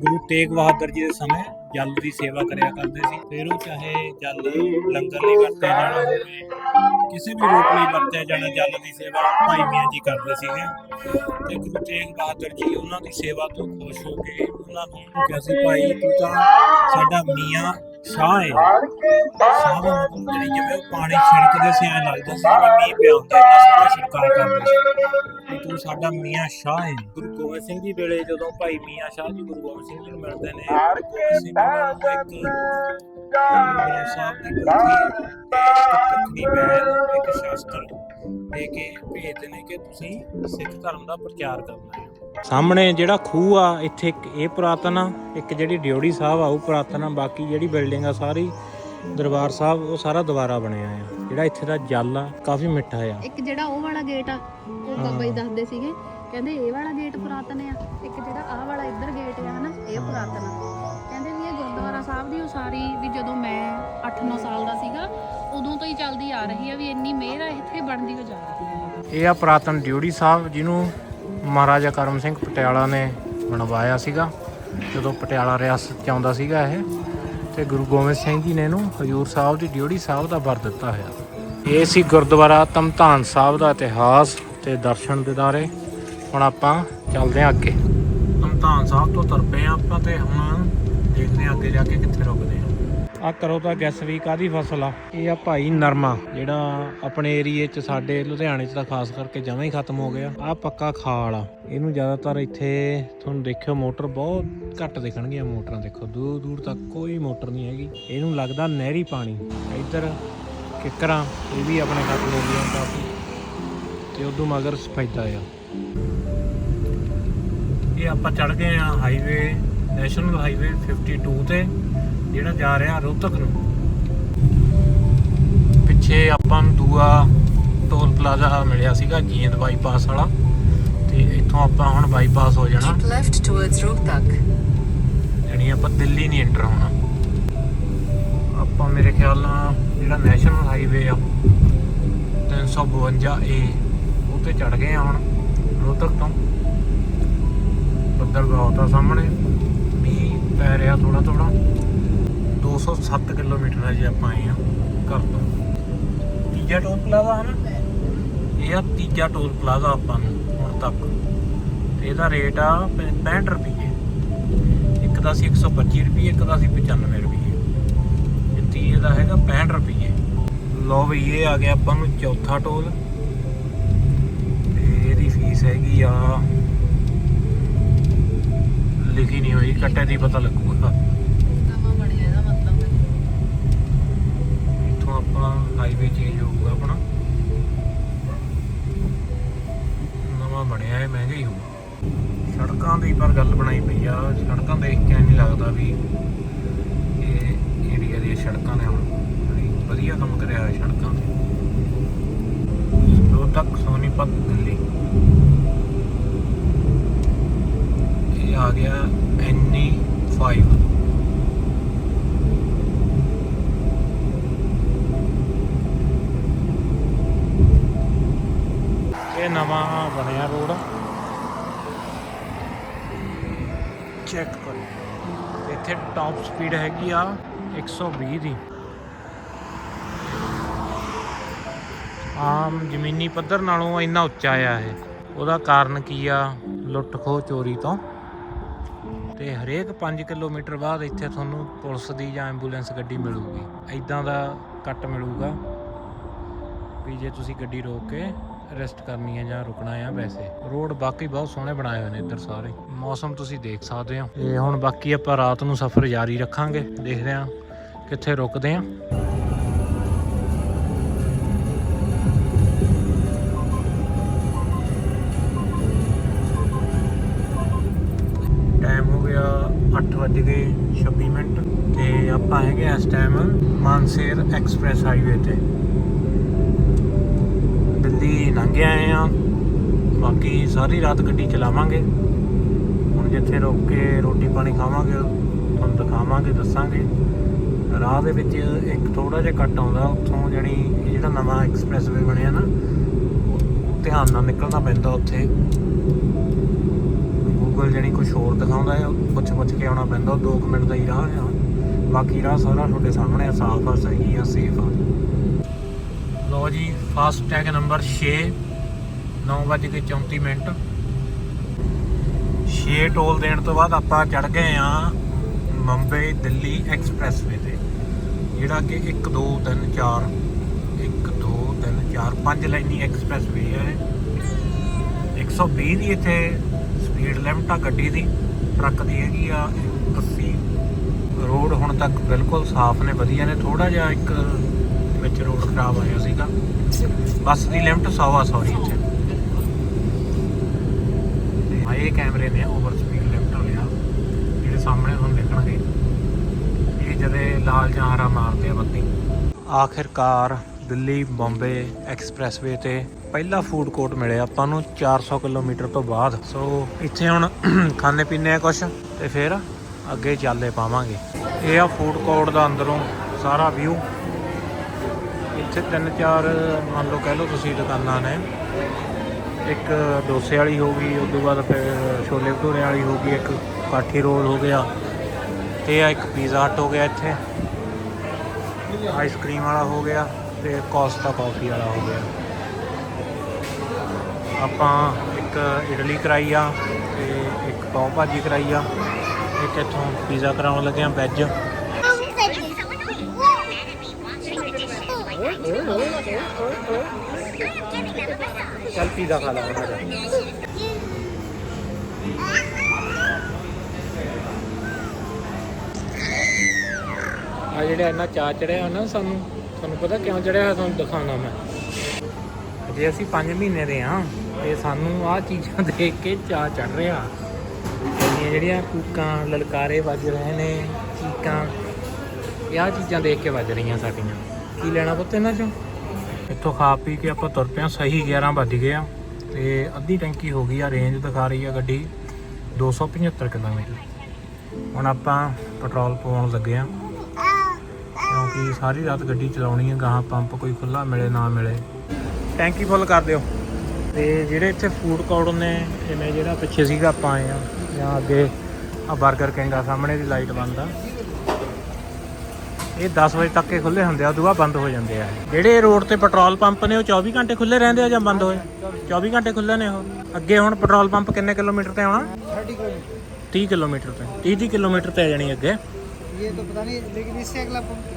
ਗੁਰੂ ਤੇਗ ਬਹਾਦਰ ਜੀ ਦੇ ਸਮੇਂ ਜਲ ਦੀ ਸੇਵਾ ਕਰਿਆ ਕਰਦੇ ਸੀ। ਫਿਰ ਉਹ ਚਾਹੇ ਜਲ ਲੰਗਰ ਲਈ ਵਰਤਿਆ ਜਾਣਾ ਹੋਵੇ ਕਿਸੇ ਵੀ ਰੂਪ ਲਈ ਵਰਤਿਆ ਜਾਣਾ ਜਲ ਦੀ ਸੇਵਾ ਭਾਈ ਮੀਆਂ ਜੀ ਕਰਦੇ ਸੀਗੇ। ਤੇ ਗੁਰੂ ਤੇਗ ਬਹਾਦਰ ਜੀ ਉਹਨਾਂ ਦੀ ਸੇਵਾ ਤੋਂ ਖੁਸ਼ ਹੋ ਕੇ ਉਹਨਾਂ ਨੂੰ ਕਿਹਾ ਸੀ ਭਾਈ ਤੂੰ ਤਾਂ ਸਾਡਾ ਮੀਆਂ ਸ਼ਾਹ ਹੈ ਸ਼ਾਹ ਦਾ ਮਤਲਬ ਜਿਹੜੀ ਜਿਵੇਂ ਉਹ ਪਾਣੀ ਛਿੜਕਦੇ ਸੀ ਐ ਲੱਗਦਾ ਸੀ ਜਿਵੇਂ ਮੀਂਹ ਪਿਆ ਹੁੰਦਾ ਇੰਨਾ ਸੋਹਣਾ ਛਿੜਕਾਅ ਕਰਦੇ ਸੀ। ਤੇ ਤੂੰ ਸਾਡਾ ਮੀਆਂ ਸ਼ਾਹ ਹੈ ਗੁਰੂ ਗੋਬਿੰਦ ਸਿੰਘ ਜੀ ਵੇਲੇ ਜਦੋਂ ਭਾਈ ਮੀਆਂ ਸ਼ਾਹ ਜੀ ਗੁਰੂ ਗੋਬਿੰਦ ਸਿੰਘ ਜੀ ਨੂੰ ਮਿਲਦੇ ਨੇ ਗੁਰੂ ਗੋਬਿੰਦ ਸਿੰਘ ਜੀ ਨੂੰ ਇੱਕ ਗੁਰੂ ਸਾਹਿਬ ਦੀ ਪੁੱਠੀ ਤਖਨੀ ਬੈਲ ਇੱਕ ਸ਼ਾਸਤਰ ਦੇ ਕੇ ਭੇਜਦੇ ਨੇ ਕਿ ਤੁਸੀਂ ਸਿੱਖ ਧਰਮ ਦਾ ਪ੍ਰਚਾਰ ਕਰਨਾ ਹੈ ਸਾਹਮਣੇ ਜਿਹੜਾ ਖੂਹ ਆ ਇੱਥੇ ਇੱਕ ਇਹ ਪੁਰਾਤਨ ਆ ਇੱਕ ਜਿਹੜੀ ਡਿਓੜੀ ਸਾਹਿਬ ਆ ਉਹ ਪੁਰਾਤਨ ਆ ਬਾਕੀ ਜਿਹੜੀ ਬਿਲਡਿੰਗ ਆ ਸਾਰੀ ਦਰਬਾਰ ਸਾਹਿਬ ਉਹ ਸਾਰਾ ਦੁਬਾਰਾ ਬਣਿਆ ਆ। ਜਿਹੜਾ ਇੱਥੇ ਦਾ ਜਲ ਆ ਕਾਫੀ ਮਿੱਠਾ ਆ। ਇੱਕ ਜਿਹੜਾ ਉਹ ਵਾਲਾ ਗੇਟ ਆ ਉਹ ਬਾਬਾ ਜੀ ਦੱਸਦੇ ਸੀਗੇ। ਕਹਿੰਦੇ ਇਹ ਵਾਲਾ ਗੇਟ ਪੁਰਾਤਨ ਆ ਇੱਕ ਜਿਹੜਾ ਆਹ ਵਾਲਾ ਇੱਧਰ ਗੇਟ ਆ ਹਨਾ ਇਹ ਪੁਰਾਤਨ ਆ। ਗੁਰਦੁਆਰਾ ਸਾਹਿਬ ਦੀ ਉਸਾਰੀ ਵੀ ਜਦੋਂ ਮੈਂ 8-9 ਸਾਲ ਦਾ ਸੀਗਾ, ਉਦੋਂ ਤੋਂ ਹੀ ਚੱਲਦੀ ਆ ਰਹੀ ਆ ਵੀ ਇੰਨੀ ਮਿਹਰ ਆ, ਇੱਥੇ ਬਣਦੀ ਹੋ ਜਾ ਹੈ ਇਹ ਆ ਪੁਰਾਤਨ ਡਿਊੜੀ ਸਾਹਿਬ, ਜਿਹਨੂੰ ਮਹਾਰਾਜਾ ਕਰਮ ਸਿੰਘ ਪਟਿਆਲਾ ਨੇ ਬਣਵਾਇਆ ਸੀਗਾ, ਜਦੋਂ ਪਟਿਆਲਾ ਰਿਆਸਤ ਚ ਆਉਂਦਾ ਸੀਗਾ ਇਹ। ਤੇ ਗੁਰੂ ਗੋਬਿੰਦ ਸਿੰਘ ਜੀ ਨੇ ਇਹਨੂੰ ਹਜੂਰ ਸਾਹਿਬ ਦੀ ਡਿਊੜੀ ਸਾਹਿਬ ਦਾ ਵਰ ਦਿੱਤਾ ਹੋਇਆ। ਇਹ ਸੀ ਗੁਰਦੁਆਰਾ ਤਮਤਾਨ ਸਾਹਿਬ ਦਾ ਇਤਿਹਾਸ ਤੇ ਦਰਸ਼ਨ ਦਿਦਾਰੇ ਹੁਣ ਆਪਾਂ ਚੱਲਦੇ ਹਾਂ ਅੱਗੇ। ਤਮਤਾਨ ਸਾਹਿਬ ਤੋਂ ਤੁਰ ਆਪਾਂ ਤੇ ਹੁਣ ਹਾਂ ਅੱਗੇ ਜਾ ਕੇ ਕਿੱਥੇ ਰੁਕਦੇ ਆ? ਆ ਕਰੋ ਤਾਂ ਗੈਸ ਵੀ ਕਾਦੀ ਫਸਲ ਆ। ਇਹ ਆ ਭਾਈ ਨਰਮਾ ਜਿਹੜਾ ਆਪਣੇ ਏਰੀਏ 'ਚ ਸਾਡੇ ਲੁਧਿਆਣੇ 'ਚ ਤਾਂ ਖਾਸ ਕਰਕੇ ਜਮਾਂ ਹੀ ਖਤਮ ਹੋ ਗਿਆ। ਆ ਪੱਕਾ ਖਾਲ ਆ। ਇਹਨੂੰ ਜ਼ਿਆਦਾਤਰ ਇੱਥੇ ਤੁਹਾਨੂੰ ਦੇਖਿਓ ਮੋਟਰ ਬਹੁਤ ਘੱਟ ਦਿਖਣਗੀਆਂ ਮੋਟਰਾਂ ਦੇਖੋ ਦੂਰ ਦੂਰ ਤੱਕ ਕੋਈ ਮੋਟਰ ਨਹੀਂ ਹੈਗੀ। ਇਹਨੂੰ ਲੱਗਦਾ ਨਹਿਰੀ ਪਾਣੀ। ਇੱਧਰ ਕਿੱਕਰਾਂ ਇਹ ਵੀ ਆਪਣੇ ਖਤਮ ਹੋ ਗਈਆਂ ਕਾਫੀ। ਤੇ ਉਦੋਂ ਮਗਰ ਸਫੈਦਾ ਆ। ਇਹ ਆਪਾਂ ਚੜ ਗਏ ਆ ਹਾਈਵੇ ਨੈਸ਼ਨਲ ਹਾਈਵੇ 52 ਤੇ ਜਿਹੜਾ ਜਾ ਰਿਹਾ ਰੋਹਤਕ ਨੂੰ। ਪਿੱਛੇ ਆਪਾਂ ਨੂੰ ਦੂਆ ਟੋਲ ਪਲਾਜ਼ਾ ਮਿਲਿਆ ਸੀਗਾ ਜੀਂਦ ਬਾਈਪਾਸ ਵਾਲਾ। ਤੇ ਇੱਥੋਂ ਆਪਾਂ ਹੁਣ ਬਾਈਪਾਸ ਹੋ ਜਾਣਾ। Left towards Rohtak. ਯਾਨੀ ਆਪਾਂ ਦਿੱਲੀ ਨਹੀਂ ਐਂਟਰ ਹੋਣਾ। ਆਪਾਂ ਮੇਰੇ ਖਿਆਲ ਨਾਲ ਜਿਹੜਾ ਨੈਸ਼ਨਲ ਹਾਈਵੇ ਆ 352 ਏ ਉਹ ਤੇ ਚੜ ਗਏ ਆ ਹੁਣ ਰੋਹਤਕ ਤੋਂ। ਬੱਦਲ ਬਹੁਤ ਆ ਸਾਹਮਣੇ। ਪੈ ਰਿਹਾ ਥੋੜਾ ਥੋੜਾ 207 ਕਿਲੋਮੀਟਰ ਹੈ ਜੇ ਆਪਾਂ ਆਏ ਆ ਘਰ ਤੋਂ। ਤੀਜਾ ਟੋਲ ਪਲਾਜ਼ਾ ਹੈ ਨਾ? ਇਹ ਆ ਤੀਜਾ ਟੋਲ ਪਲਾਜ਼ਾ ਆਪਾਂ ਨੂੰ ਹੁਣ ਤੱਕ। ਤੇ ਇਹਦਾ ਰੇਟ ਆ 65 ਰੁਪਏ ਇੱਕ ਦਾ ਸੀ 125 ਰੁਪਏ ਇੱਕ ਦਾ ਸੀ 95 ਰੁਪਏ ਇਹ ਤੀਏ ਦਾ ਹੈਗਾ 65 ਰੁਪਏ ਲੋ ਵੀ ਇਹ ਆ ਗਿਆ ਆਪਾਂ ਨੂੰ ਚੌਥਾ ਟੋਲ ਤੇ ਇਹਦੀ ਫੀਸ ਹੈਗੀ ਆ ਲਿਖੀ ਨਹੀਂ ਹੋਈ ਕੱਟੇ ਦੀ ਪਤਾ ਲੱਗੂਗਾ। ਨਵਾਂ ਬਣਿਆ ਇਹਦਾ ਮਤਲਬ। ਆਪਾਂ ਹਾਈਵੇ ਚੇਂਜ ਹੋਊਗਾ ਆਪਣਾ। ਨਵਾਂ ਬਣਿਆ ਹੈ ਮਹਿੰਗਾ ਹੀ ਹੋਊ। ਸੜਕਾਂ ਦੀ ਪਰ ਗੱਲ ਬਣਾਈ ਪਈ ਆ ਸੜਕਾਂ ਦੇਖ ਕੇ ਨਹੀਂ ਲੱਗਦਾ ਵੀ ਇਹ ਏਰੀਆ ਦੀਆਂ ਸੜਕਾਂ ਨੇ ਹੁਣ। ਬੜੀ ਵਧੀਆ ਕੰਮ ਕਰਿਆ ਹੋਇਆ ਸੜਕਾਂ ਤੇ। ਦੋ ਤੱਕ ਸੋਨੀਪਤ ਦਿੱਲੀ ਇਹ ਆ ਗਿਆ ਐਨੀ 5 ਇਹ ਨਵਾਂ ਬਣਿਆ ਰੋਡ। ਚੈੱਕ ਕਰੋ। ਇੱਥੇ ਟਾਪ ਸਪੀਡ ਹੈਗੀ ਆ 120 ਦੀ। ਆਮ ਜ਼ਮੀਨੀ ਪੱਧਰ ਨਾਲੋਂ ਇੰਨਾ ਉੱਚਾ ਆ ਇਹ। ਉਹਦਾ ਕਾਰਨ ਕੀ ਆ? ਲੁੱਟ ਖੋਹ ਚੋਰੀ ਤੋਂ। ਤੇ ਹਰੇਕ 5 ਕਿਲੋਮੀਟਰ ਬਾਅਦ ਇੱਥੇ ਤੁਹਾਨੂੰ ਪੁਲਿਸ ਦੀ ਜਾਂ ਐਂਬੂਲੈਂਸ ਗੱਡੀ ਮਿਲੂਗੀ। ਐਦਾਂ ਦਾ ਕੱਟ ਮਿਲੂਗਾ ਵੀ ਜੇ ਤੁਸੀਂ ਗੱਡੀ ਰੋਕ ਕੇ ਰੈਸਟ ਕਰਨੀ ਹੈ ਜਾਂ ਰੁਕਣਾ ਹੈ ਵੈਸੇ। ਰੋਡ ਬਾਕੀ ਬਹੁਤ ਸੋਹਣੇ ਬਣਾਏ ਹੋਏ ਨੇ ਇੱਧਰ ਸਾਰੇ। ਮੌਸਮ ਤੁਸੀਂ ਦੇਖ ਸਕਦੇ ਹੋ। ਤੇ ਹੁਣ ਬਾਕੀ ਆਪਾਂ ਰਾਤ ਨੂੰ ਸਫ਼ਰ ਜਾਰੀ ਰੱਖਾਂਗੇ। ਦੇਖਦੇ ਹਾਂ ਕਿੱਥੇ ਰੁਕਦੇ ਹਾਂ। 8:26 ਮਿੰਟ ਤੇ ਆਪਾਂ ਹੈਗੇ ਇਸ ਟਾਈਮ ਮਾਨਸੇਰ ਐਕਸਪ੍ਰੈਸ ਹਾਈਵੇ ਤੇ। ਦਿੱਲੀ ਲੰਘੇ ਆਏ ਆ ਬਾਕੀ ਸਾਰੀ ਰਾਤ ਗੱਡੀ ਚਲਾਵਾਂਗੇ। ਹੁਣ ਜਿੱਥੇ ਰੁਕ ਕੇ ਰੋਟੀ ਪਾਣੀ ਖਾਵਾਂਗੇ, ਤੁਹਾਨੂੰ ਦਿਖਾਵਾਂਗੇ, ਦੱਸਾਂਗੇ। ਰਾਹ ਦੇ ਵਿੱਚ ਇੱਕ ਥੋੜਾ ਜਿਹਾ ਕੱਟ ਆਉਂਦਾ, ਉੱਥੋਂ ਜਿਹੜੀ ਜਿਹੜਾ ਨਵਾਂ ਐਕਸਪ੍ਰੈਸਵੇ ਬਣਿਆ ਨਾ ਧਿਆਨ ਨਾਲ ਨਿਕਲਣਾ ਪੈਂਦਾ ਉੱਥੇ। ਗੂਗਲ ਜਿਹੜੀ ਕੁਝ ਹੋਰ ਦਿਖਾਉਂਦਾ ਹੈ ਪੁੱਛ ਪੁੱਛ ਕੇ ਆਉਣਾ ਪੈਂਦਾ, ਉਹ 2 ਮਿੰਟ ਦਾ ਹੀ ਰਾਹ ਆ। ਬਾਕੀ ਰਾਹ ਸਾਰਾ ਤੁਹਾਡੇ ਸਾਹਮਣੇ ਆ, ਸਾਫ਼ ਆ, ਸਹੀ ਆ ਸੇਫ ਆ। ਲੋ ਜੀ FASTag number 6 9:34 minute. 6 toll ਦੇਣ ਤੋਂ ਬਾਅਦ ਆਪਾਂ ਚੜ ਗਏ ਆ ਮੁੰਬਈ ਦਿੱਲੀ ਐਕਸਪ੍ਰੈਸਵੇ ਤੇ। ਜਿਹੜਾ ਕਿ 1 2 3 4 1 2 3 4 5 ਲਾਈਨੀ ਐਕਸਪ੍ਰੈਸਵੇ ਹੈ। 120 ਦੀ ਇੱਥੇ ਸਪੀਡ ਲਿਮਟ ਆ ਗੱਡੀ ਦੀ, ਟਰੱਕ ਦੀ ਹੈਗੀ ਆ 80 ਰੋਡ ਹੁਣ ਤੱਕ ਬਿਲਕੁਲ ਸਾਫ਼ ਨੇ, ਵਧੀਆ ਨੇ। ਥੋੜਾ ਜਿਹਾ ਇੱਕ ਵਿੱਚ ਰੋਡ ਖਰਾਬ ਆਇਆ ਸੀਗਾ। ਬੱਸ ਦੀ ਲਿਮਟ 100 ਆ, ਸੌਰੀ, ਇੱਥੇ। ਇਹ ਕੈਮਰੇ ਨੇ, ਓਵਰ ਸਪੀਡ ਲਿਮਟ ਵਾਲੇ ਆ, ਜਿਹੜੇ ਸਾਹਮਣੇ ਤੁਹਾਨੂੰ ਦੇਖਣਗੇ। ਇਹ ਜਦੇ ਲਾਲ ਜਾਂ ਹਰਾ ਮਾਰਦੇ ਆ ਬੱਤੀ। ਆਖਿਰਕਾਰ ਦਿੱਲੀ, ਬੰਬੇ ਐਕਸਪ੍ਰੈਸਵੇ ਤੇ ਪਹਿਲਾ ਫੂਡ ਕੋਰਟ ਮਿਲਿਆ ਆਪਾਂ ਨੂੰ 400 ਕਿਲੋਮੀਟਰ ਤੋਂ ਬਾਅਦ। ਸੋ ਇੱਥੇ ਹੁਣ ਖਾਣੇ ਪੀਣੇ ਆ ਕੁਛ ਤੇ ਫਿਰ ਅੱਗੇ ਚੱਲੇ ਪਾਵਾਂਗੇ। ਇਹ ਆ ਫੂਡ ਕੋਰਟ ਦਾ ਅੰਦਰੋਂ ਸਾਰਾ ਵਿਊ ਇੱਥੇ ਤਿੰਨ ਚਾਰ, ਮੰਨ ਲਓ ਕਹਿ ਲਓ ਤੁਸੀਂ ਦੁਕਾਨਾਂ ਨੇ। ਇੱਕ ਡੋਸੇ ਵਾਲੀ ਹੋ ਗਈ ਉਸ ਤੋਂ ਬਾਅਦ ਫਿਰ ਛੋਲੇ ਭਟੂਰੇ ਵਾਲੀ ਹੋ ਗਈ, ਇੱਕ ਕਾਠੀ ਰੋਲ ਹੋ ਗਿਆ। ਤੇ ਆ ਇੱਕ ਪੀਜ਼ਾ ਹਟ ਹੋ ਗਿਆ ਇੱਥੇ। ਆਈਸਕ੍ਰੀਮ ਵਾਲਾ ਹੋ ਗਿਆ। ਤੇ ਕੋਸਟਾ ਕਾਫੀ ਵਾਲਾ ਹੋ ਗਿਆ। ਆਪਾਂ ਇੱਕ ਇਡਲੀ ਕਰਾਈ ਆ ਤੇ ਇੱਕ ਪਾਉ ਭਾਜੀ ਕਰਾਈ ਆ। ਇੱਕ ਇੱਥੋਂ ਪੀਜ਼ਾ ਕਰਾਉਣ ਲੱਗੇ ਆ ਵੈਜ ਚੱਲ ਪੀਜ਼ਾ ਖਾ ਲਾ ਹੁਣ ਆ ਜਿਹੜੇ ਇੰਨਾ ਚਾਹ ਚੜਿਆ ਨਾ ਸਾਨੂੰ। ਤੁਹਾਨੂੰ ਪਤਾ ਕਿਉਂ ਚੜਿਆ ਤੁਹਾਨੂੰ ਦਿਖਾਉਣਾ ਮੈਂ? ਜੇ ਅਸੀਂ 5 ਮਹੀਨੇ ਦੇ ਆ, ਤੇ ਸਾਨੂੰ ਆਹ ਚੀਜ਼ਾਂ ਦੇਖ ਕੇ ਚਾਹ ਚੜ ਰਿਹਾ। ਇੰਨੀਆਂ ਜਿਹੜੀਆਂ ਕੂਕਾਂ, ਲਲਕਾਰੇ ਵੱਜ ਰਹੇ ਨੇ, ਚੀਕਾਂ। ਇਹ ਆਹ ਚੀਜ਼ਾਂ ਦੇਖ ਕੇ ਵੱਜ ਰਹੀਆਂ ਸਾਡੀਆਂ। ਕੀ ਲੈਣਾ ਪੁੱਤ ਇਹਨਾਂ ਚੋਂ? ਇੱਥੋਂ ਖਾ ਪੀ ਕੇ ਆਪਾਂ ਤੁਰ ਪਿਆ, ਸਹੀ 11 ਵੱਜ ਗਏ ਆ। ਤੇ ਅੱਧੀ ਟੈਂਕੀ ਹੋ ਗਈ ਆ ਰੇਂਜ ਦਿਖਾ ਰਹੀ ਆ ਗੱਡੀ। 275 ਕਿਲੋਮੀਟਰ। ਹੁਣ ਆਪਾਂ ਪੈਟਰੋਲ ਪਾਉਣ ਲੱਗੇ ਆ। ਕਿਉਂਕਿ ਸਾਰੀ ਰਾਤ ਗੱਡੀ ਚਲਾਉਣੀ ਹੈ, ਗਾਹਾਂ ਪੰਪ ਕੋਈ ਖੁੱਲਾ ਮਿਲੇ, ਨਾ ਮਿਲੇ। ਟੈਂਕੀ ਫੁੱਲ ਕਰ ਦਿਓ। ਤੇ ਜਿਹੜੇ ਇੱਥੇ ਫੂਡ ਕੋਰਟ ਨੇ, ਜਿਵੇਂ ਜਿਹੜਾ ਪਿੱਛੇ ਸੀਗਾ ਆਪਾਂ ਆਏ ਆ ਜਾਂ ਅੱਗੇ ਆ 버ਗਰ ਕਿੰਗ ਸਾਹਮਣੇ ਦੀ ਲਾਈਟ ਬੰਦ ਆ। ਇਹ 10 ਵਜੇ ਤੱਕ ਹੀ ਖੁੱਲੇ ਹੁੰਦੇ ਆ, ਉਦੋਂ ਬੰਦ ਹੋ ਜਾਂਦੇ ਆ। ਜਿਹੜੇ ਰੋਡ ਤੇ ਪੈਟਰੋਲ ਪੰਪ ਨੇ, ਉਹ 24 ਘੰਟੇ ਖੁੱਲੇ ਰਹਿੰਦੇ ਆ ਜਾਂ ਬੰਦ ਹੋਏ? 24 ਘੰਟੇ ਖੁੱਲੇ ਨੇ ਉਹ। ਅੱਗੇ ਹੁਣ ਪੈਟਰੋਲ ਪੰਪ ਕਿੰਨੇ ਕਿਲੋਮੀਟਰ ਤੇ ਆਉਣਾ? 30 ਕਿਲੋਮੀਟਰ ਤੇ। 30 ਕਿਲੋਮੀਟਰ ਤੇ ਆ ਜਾਣੀ ਅੱਗੇ। ਇਹ ਤਾਂ ਪਤਾ ਨਹੀਂ, ਲੇਕਿਨ ਇਸ ਅਗਲਾ ਪੰਪ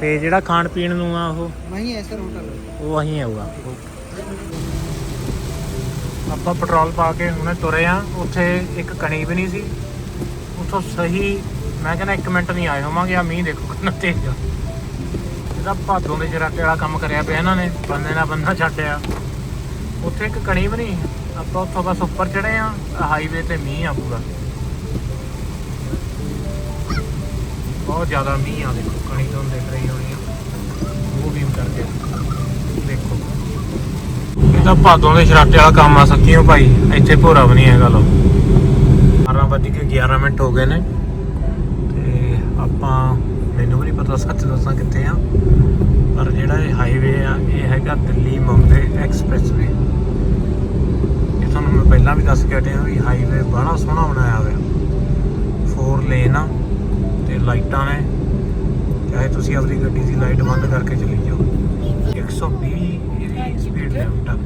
ਤੇ ਜਿਹੜਾ ਖਾਣ ਪੀਣ ਨੂੰ ਆ ਉਹ? ਨਹੀਂ ਹੈ ਹੋਟਲ ਉਹ ਅਹੀਂ ਆਊਗਾ। ਆਪਾਂ ਪੈਟਰੋਲ ਪਾ ਕੇ ਹੁਣੇ ਤੁਰੇ ਆ। ਉੱਥੇ ਇੱਕ ਕਣੀ ਵੀ ਨਹੀਂ ਸੀ। ਉੱਥੋਂ ਸਹੀ ਮੈਂ ਕਹਿੰਦਾ 1 ਮਿੰਟ ਨਹੀਂ ਆਏ ਹੋਵਾਂਗੇ ਆ ਮੀਂਹ ਦੇਖੋ ਕਿੰਨਾ ਤੇਜ਼ ਆ। ਇਹਦਾ ਭਾਦੋਂ ਦੇ ਜਰਾਟੇ ਵਾਲਾ ਕੰਮ ਕਰਿਆ ਪਿਆ ਇਹਨਾਂ ਨੇ ਬੰਦੇ ਨਾਲ ਬੰਦਾ ਛੱਡਿਆ। ਉੱਥੇ ਇੱਕ ਕਣੀ ਵੀ ਨਹੀਂ ਆਪਾਂ ਉੱਥੋਂ ਬਸ ਉੱਪਰ ਚੜੇ ਆ ਹਾਈਵੇ ਤੇ ਮੀਂਹ ਆ ਪੂਰਾ ਬਹੁਤ ਜ਼ਿਆਦਾ ਮੀਂਹ ਆ ਦੇਖੋ ਕਣੀ ਤੋਂ ਦੇਖ ਰਹੀ ਹੋਣੀ ਆ ਉਹ ਵੀ ਕਰਕੇ ਦੇਖੋ। ਇਹ ਤਾਂ ਭਾਦੋਂ ਦੇ ਛਰਾਟੇ ਵਾਲਾ ਕੰਮ ਆ, ਸੱਕੀਓ ਭਾਈ। ਇੱਥੇ ਭੋਰਾ ਵੀ ਨਹੀਂ ਹੈਗਾ ਲੋ 12 ਵੱਜ ਕੇ 11 ਮਿੰਟ ਹੋ ਗਏ ਨੇ। ਤੇ ਆਪਾਂ, ਮੈਨੂੰ ਵੀ ਨਹੀਂ ਪਤਾ ਸੱਚ ਦੱਸਾਂ ਕਿੱਥੇ ਆ। ਪਰ ਜਿਹੜਾ ਇਹ ਹਾਈਵੇ ਆ, ਇਹ ਹੈਗਾ ਦਿੱਲੀ ਮੁੰਬਈ ਐਕਸਪ੍ਰੈਸਵੇ ਇਹ ਤੁਹਾਨੂੰ ਮੈਂ ਪਹਿਲਾਂ ਵੀ ਦੱਸ ਕੇ ਹਟਿਆ ਵੀ ਹਾਈਵੇ ਬੜਾ ਸੋਹਣਾ ਬਣਾਇਆ ਹੋਇਆ। ਫੋਰ ਲੇਨ ਆ। ਲਾਈਟਾਂ ਨੇ, ਚਾਹੇ ਤੁਸੀਂ ਆਪਣੀ ਗੱਡੀ ਦੀ ਲਾਈਟ ਬੰਦ ਕਰਕੇ ਚਲੀ ਜਾਓ। 120 ਇਹਦੀ ਸਪੀਡ ਲਿਮਟ ਆ।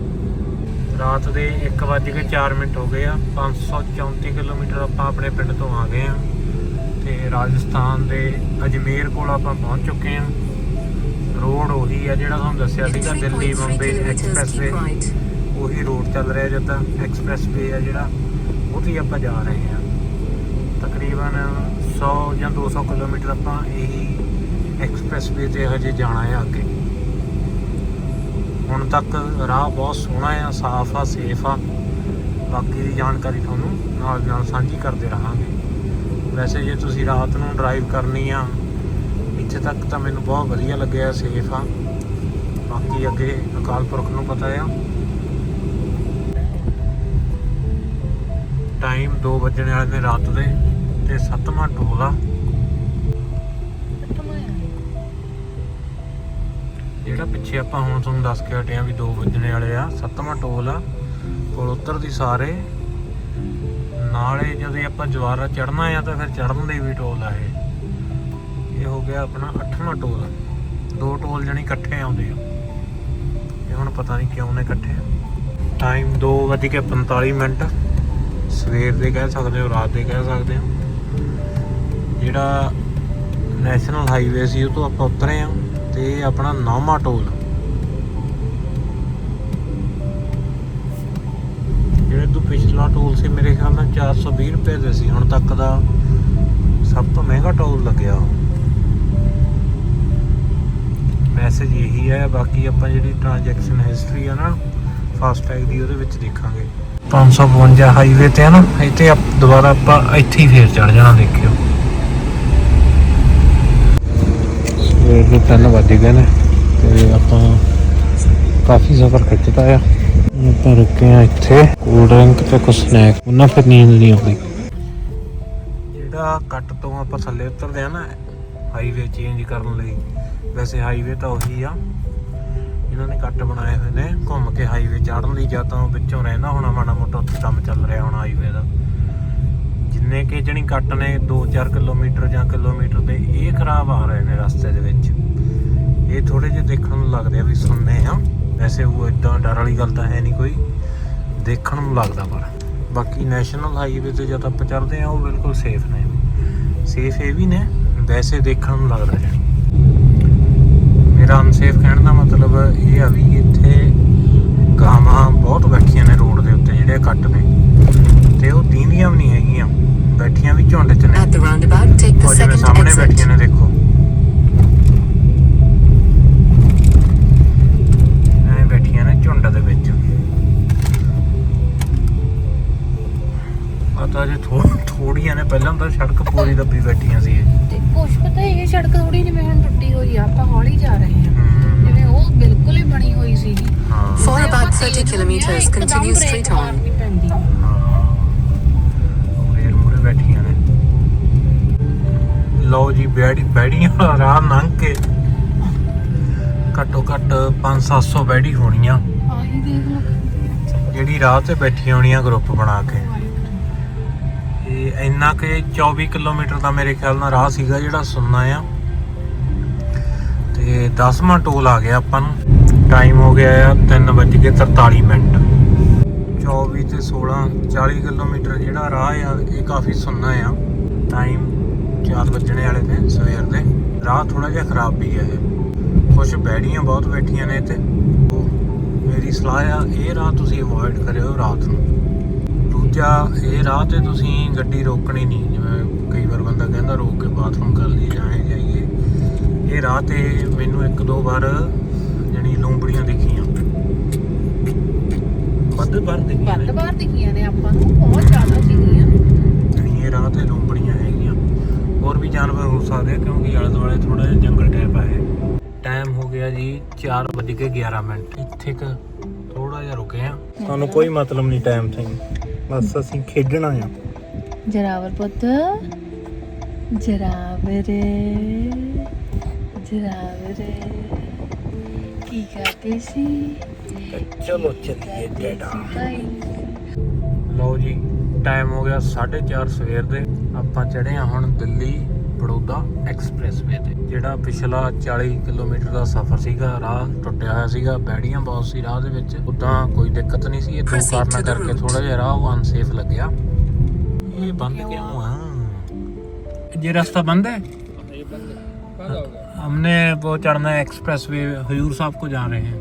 ਰਾਤ ਦੇ 1:04 ਮਿੰਟ ਹੋ ਗਏ ਆ। 534 ਕਿਲੋਮੀਟਰ ਆਪਾਂ ਆਪਣੇ ਪਿੰਡ ਤੋਂ ਆ ਗਏ ਆ। ਤੇ ਰਾਜਸਥਾਨ ਦੇ ਅਜਮੇਰ ਕੋਲ ਆਪਾਂ ਪਹੁੰਚ ਚੁੱਕੇ ਆ। ਰੋਡ ਉਹੀ ਆ ਜਿਹੜਾ ਤੁਹਾਨੂੰ ਦੱਸਿਆ ਸੀਗਾ, ਦਿੱਲੀ ਬੰਬੇ ਐਕਸਪ੍ਰੈਸਵੇ ਉਹੀ ਰੋਡ ਚੱਲ ਰਿਹਾ ਜਿੱਦਾਂ ਐਕਸਪ੍ਰੈਸਵੇ ਆ ਜਿਹੜਾ, ਉਹਦੀ ਆਪਾਂ ਜਾ ਰਹੇ ਆ। ਤਕਰੀਬਨ 100 ਜਾਂ 200 ਕਿਲੋਮੀਟਰ ਆਪਾਂ ਇਹੀ ਐਕਸਪ੍ਰੈਸਵੇ ਤੇ ਹਜੇ ਜਾਣਾ ਹੈ ਅੱਗੇ। ਹੁਣ ਤੱਕ ਰਾਹ ਬਹੁਤ ਸੋਹਣਾ ਆ, ਸਾਫ਼ ਆ, ਸੇਫ ਆ। ਬਾਕੀ ਦੀ ਜਾਣਕਾਰੀ ਤੁਹਾਨੂੰ ਨਾਲ ਨਾਲ ਸਾਂਝੀ ਕਰਦੇ ਰਹਾਂਗੇ। ਵੈਸੇ ਜੇ ਤੁਸੀਂ ਰਾਤ ਨੂੰ ਡਰਾਈਵ ਕਰਨੀ ਆ, ਇੱਥੇ ਤੱਕ ਤਾਂ ਮੈਨੂੰ ਬਹੁਤ ਵਧੀਆ ਲੱਗਿਆ, ਸੇਫ ਆ। ਬਾਕੀ ਅੱਗੇ ਅਕਾਲ ਪੁਰਖ ਨੂੰ ਪਤਾ ਆ। ਟਾਈਮ 2 ਵੱਜਣ ਵਾਲੇ ਨੇ ਰਾਤ ਦੇ। ਤੇ 7ਵਾਂ ਟੋਲ ਆ। ਜਿਹੜਾ ਪਿੱਛੇ ਆਪਾਂ ਹੁਣ ਤੁਹਾਨੂੰ ਦੱਸ ਕੇ ਹਟੇ ਆ ਵੀ 2 ਵੱਜਣੇ ਵਾਲੇ ਆ 7ਵਾਂ ਟੋਲ ਆ ਕੋਲ ਉਤਰਦੀ ਸਾਰੇ। ਨਾਲੇ ਜਦੋਂ ਆਪਾਂ ਜਵਾਰਾ ਚੜਨਾ ਆ ਤਾਂ ਫਿਰ ਚੜਨ ਦੇ ਵੀ ਟੋਲ ਆ ਇਹ। ਇਹ ਹੋ ਗਿਆ ਆਪਣਾ 8ਵਾਂ ਟੋਲ ਦੋ ਟੋਲ ਜਣੀ ਇਕੱਠੇ ਆਉਂਦੇ ਆ। ਇਹ ਹੁਣ ਪਤਾ ਨਹੀਂ ਕਿਉਂ ਨੇ ਇਕੱਠੇ। Time 2:45 minute. ਸਵੇਰ ਦੇ ਕਹਿ ਸਕਦੇ ਹੋ ਰਾਤ ਦੇ ਕਹਿ ਸਕਦੇ ਹੋ। ਜਿਹੜਾ ਨੈਸ਼ਨਲ ਹਾਈਵੇ ਸੀ, ਉਹ ਤੋਂ ਆਪਾਂ ਉਤਰੇ ਆ ਤੇ ਇਹ ਆਪਣਾ ਨੌਵਾਂ ਟੋਲ ਜਿਹੜੇ ਤੋਂ ਪਿਛਲਾ ਟੋਲ ਸੀ, ਮੇਰੇ ਖਿਆਲ ਨਾਲ 420 ਰੁਪਏ ਦੇ ਸੀ। ਹੁਣ ਤੱਕ ਦਾ ਸਭ ਤੋਂ ਮਹਿੰਗਾ ਟੋਲ ਲੱਗਿਆ ਮੈਸੇਜ ਇਹੀ ਹੈ, ਬਾਕੀ ਆਪਾਂ ਜਿਹੜੀ ਟ੍ਰਾਂਜੈਕਸ਼ਨ ਹਿਸਟਰੀ ਆ ਨਾ ਫਾਸਟੈਗ ਦੀ, ਉਹਦੇ ਵਿੱਚ ਦੇਖਾਂਗੇ। 552 ਹਾਈਵੇ ਤੇ ਆ ਨਾ, ਇੱਥੇ ਆਪ- ਦੁਬਾਰਾ ਆਪਾਂ ਇੱਥੇ ਹੀ ਫੇਰ ਚੜ ਜਾਣਾ, ਦੇਖਿਓ। ਸਵੇਰ ਦੇ 3 ਵੱਜ ਗਏ ਨੇ ਤੇ ਆਪਾਂ ਕਾਫੀ ਸਫ਼ਰ ਖਿੱਚਤਾ ਆ। ਆਪਾਂ ਰੁਕੇ ਆ ਇੱਥੇ ਕੋਲਡ ਡਰਿੰਕ ਤੇ ਕੁਝ ਸਨੈਕ ਉਹਨਾਂ ਫਿਰ ਨੀਂਦ ਨਹੀਂ ਆਉਂਦੀ। ਜਿਹੜਾ ਕੱਟ ਤੋਂ ਆਪਾਂ ਥੱਲੇ ਉਤਰਦੇ ਆ ਨਾ ਹਾਈਵੇ ਚੇਂਜ ਕਰਨ ਲਈ, ਵੈਸੇ ਹਾਈਵੇ ਤਾਂ ਉਹੀ ਆ। ਇਹਨਾਂ ਨੇ ਕੱਟ ਬਣਾਏ ਹੋਏ ਨੇ, ਘੁੰਮ ਕੇ ਹਾਈਵੇ ਚੜਨ ਲਈ ਜਾਂ ਤਾਂ ਵਿੱਚੋਂ ਰਹਿੰਦਾ ਹੋਣਾ, ਮਾੜਾ ਮੋਟਾ ਉੱਥੇ ਕੰਮ ਚੱਲ ਰਿਹਾ ਹੋਣਾ ਹਾਈਵੇ ਦਾ। ਜਿੰਨੇ ਕਿ ਜਣੀ ਕੱਟ ਨੇ 2-4 ਕਿਲੋਮੀਟਰ ਜਾਂ ਕਿਲੋਮੀਟਰ ਦੇ, ਇਹ ਖਰਾਬ ਆ ਰਹੇ ਨੇ ਰਸਤੇ ਦੇ ਵਿੱਚ। ਇਹ ਥੋੜੇ ਜਿਹੇ ਦੇਖਣ ਨੂੰ ਲੱਗਦੇ ਆ ਵੀ ਸੁਣਨੇ ਆ। ਵੈਸੇ ਉਹ ਇਦਾਂ ਡਰ ਵਾਲੀ ਗੱਲ ਤਾਂ ਹੈ ਨਹੀਂ ਕੋਈ। ਦੇਖਣ ਨੂੰ ਲੱਗਦਾ ਪਰ। ਬਾਕੀ ਨੈਸ਼ਨਲ ਹਾਈਵੇ ਤੇ ਜਦ ਆਪਾਂ ਚੱਲਦੇ ਆ, ਉਹ ਬਿਲਕੁਲ ਸੇਫ ਨੇ। ਸੇਫ ਇਹ ਵੀ ਨੇ, ਵੈਸੇ ਦੇਖਣ ਨੂੰ ਲੱਗਦਾ ਜਾਨੀ ਮੇਰਾ ਅਨਸੇਫ ਕਹਿਣ ਦਾ ਮਤਲਬ ਇਹ ਆ ਵੀ ਇੱਥੇ ਗਾਵਾਂ ਬਹੁਤ ਬੈਠੀਆਂ ਨੇ ਰੋਡ ਦੇ ਉੱਤੇ, ਜਿਹੜੇ ਕੱਟ ਨੇ। ਤੇ ਉਹ ਦੀਂਦੀਆਂ ਵੀ ਨਹੀਂ ਹੈਗੀਆਂ। ਬੈਠੀਆਂ ਵੀ ਝੁੰਡ 'ਚ ਨੇ। Roundabout, take the ਉਹ ਜਿਵੇਂ second ਸਾਹਮਣੇ. ਬੈਠੀਆਂ ਨੇ ਦੇਖੋ। ਐ ਬੈਠੀਆਂ ਨੇ ਝੁੰਡ ਦੇ ਵਿੱਚ। ਪਤਾ ਜੇ ਥੋੜੀਆਂ ਨੇ ਪਹਿਲਾਂ ਤਾਂ ਸੜਕ ਪੂਰੀ ਦੱਬੀ ਬੈਠੀਆਂ ਸੀ। ਇਹ ਤੇ ਕੁਛ ਪਤਾ ਇਹ ਸੜਕ ਥੋੜੀ ਜਿਵੇਂ ਹੁਣ ਟੁੱਟੀ ਹੋਈ ਆ ਆਪਾਂ ਹੌਲੀ ਜਾ ਰਹੇ ਹਾਂ। ਜਿਵੇਂ ਉਹ ਬਿਲਕੁਲ ਹੀ ਬਣੀ ਹੋਈ ਸੀਗੀ। about ਆਪਾਂ 30 ਤੇਜ਼ kilometers, ਇੱਕਦਮ continue ਲਓ ਜੀ ਬੈੜੀ ਬੈੜੀਆਂ ਵਾਲਾ ਰਾਹ ਲੰਘ ਕੇ। ਘੱਟੋ ਘੱਟ 5-700 ਬੈੜੀ ਹੋਣੀਆਂ। ਆਹੀ ਦੇਖ ਲਓ। ਜਿਹੜੀ ਰਾਹ ਤੇ ਬੈਠੀਆਂ ਹੋਣੀਆਂ ਗਰੁੱਪ ਬਣਾ ਕੇ। ਇਹ ਇੰਨਾ ਕਿ 24 ਕਿਲੋਮੀਟਰ ਦਾ ਮੇਰੇ ਖਿਆਲ ਨਾਲ ਰਾਹ ਸੀਗਾ ਜਿਹੜਾ ਸੁਣਨਾ ਆ। ਤੇ 10ਵਾਂ ਟੋਲ ਆ ਗਿਆ ਆਪਾਂ ਨੂੰ। ਟਾਈਮ ਹੋ ਗਿਆ ਆ 3:43 ਮਿੰਟ। 24 ਤੇ 16 40 ਕਿਲੋਮੀਟਰ ਜਿਹੜਾ ਰਾਹ ਆ ਇਹ ਕਾਫੀ ਸੁੰਨਾ ਆ। ਟਾਈਮ 4 ਵੱਜਣੇ ਵਾਲੇ ਨੇ ਸਵੇਰ ਦੇ। ਰਾਹ ਥੋੜਾ ਜਿਹਾ ਖਰਾਬ ਵੀ ਹੈ ਇਹ। ਕੁਝ ਬੈੜੀਆਂ ਬਹੁਤ ਬੈਠੀਆਂ ਨੇ ਉਹ ਮੇਰੀ ਸਲਾਹ ਆ ਇਹ ਰਾਹ ਤੁਸੀਂ ਅਵੋਇਡ ਕਰਿਓ ਰਾਤ ਨੂੰ। ਦੂਜਾ ਇਹ ਰਾਹ ਤੇ ਤੁਸੀਂ ਗੱਡੀ ਰੋਕਣੀ ਨਹੀਂ। ਜਿਵੇਂ ਕਈ ਵਾਰ ਬੰਦਾ ਕਹਿੰਦਾ ਰੋਕ ਕੇ ਬਾਥਰੂਮ ਕਰ ਲਈ ਜਾਏ ਜਾਈਏ। ਇਹ ਰਾਹ ਤੇ ਮੈਨੂੰ ਇੱਕ ਦੋ ਵਾਰ ਜਣੀ ਲੂੰਬੜੀਆਂ ਦਿਖੀਆਂ। ਵੱਧ ਵਾਰ ਦਿਖੀਆਂ ਵੱਧ ਨੇ ਬਾਹਰ ਦਿਖੀਆਂ ਨੇ ਆਪਾਂ ਨੂੰ ਬਹੁਤ ਜ਼ਿਆਦਾ ਸੀਗੀਆਂ ਜਣੀ ਇਹ ਰਾਹ ਤੇ ਲੂੰਬੜੀਆਂ ਹੋਰ ਵੀ ਜਾਨਵਰ ਹੋ ਸਕਦੇ ਆ ਕਿਉਂਕਿ ਆਲੇ ਦੁਆਲੇ ਥੋੜਾ ਜਿਹਾ ਜੰਗਲ ਟਾਈਪ ਆ ਇਹ। ਟਾਈਮ ਹੋ ਗਿਆ ਜੀ 4:11 ਮਿੰਟ। ਇੱਥੇ ਕ ਥੋੜਾ ਜਿਹਾ ਰੁਕੇ ਆ। ਸਾਨੂੰ ਕੋਈ ਮਤਲਬ ਨਹੀਂ ਟਾਈਮ ਤੋਂ। ਬਸ ਅਸੀਂ ਖੇਡਣਾ ਆ। ਜਰਾਵਰ ਪੁੱਤ। ਜਰਾਵਰ। ਜਰਾਵਰ। ਕੀ ਕਰਦੇ ਸੀ? ਚਲੋ ਚੱਲੀਏ ਡੇਡਾ। ਲਓ ਜੀ ਟਾਈਮ ਹੋ ਗਿਆ 4:30 ਸਵੇਰ ਦੇ ਆਪਾਂ ਚੜੇ ਆ ਹੁਣ ਦਿੱਲੀ ਬੜੌਦਾ ਐਕਸਪ੍ਰੈਸਵੇ ਤੇ ਜਿਹੜਾ ਪਿਛਲਾ 40 ਕਿਲੋਮੀਟਰ ਦਾ ਸਫ਼ਰ ਸੀਗਾ ਰਾਹ ਟੁੱਟਿਆ ਹੋਇਆ ਸੀਗਾ ਬੈੜੀਆਂ ਬਹੁਤ ਸੀ ਰਾਹ ਦੇ ਵਿੱਚ ਉਦਾਂ ਕੋਈ ਦਿੱਕਤ ਨਹੀਂ ਸੀ ਇਹ ਦੋ ਕਾਰਨਾਂ ਕਰਕੇ ਥੋੜਾ ਜਿਹਾ ਰਾਹ ਉਹ ਅਨਸੇਫ ਲੱਗਿਆ ਇਹ ਬੰਦ ਕਿਉਂ ਆ ये रास्ता बंद है हमने वो चढ़ना है एक्सप्रेस वे हजूर साहब को जा रहे हैं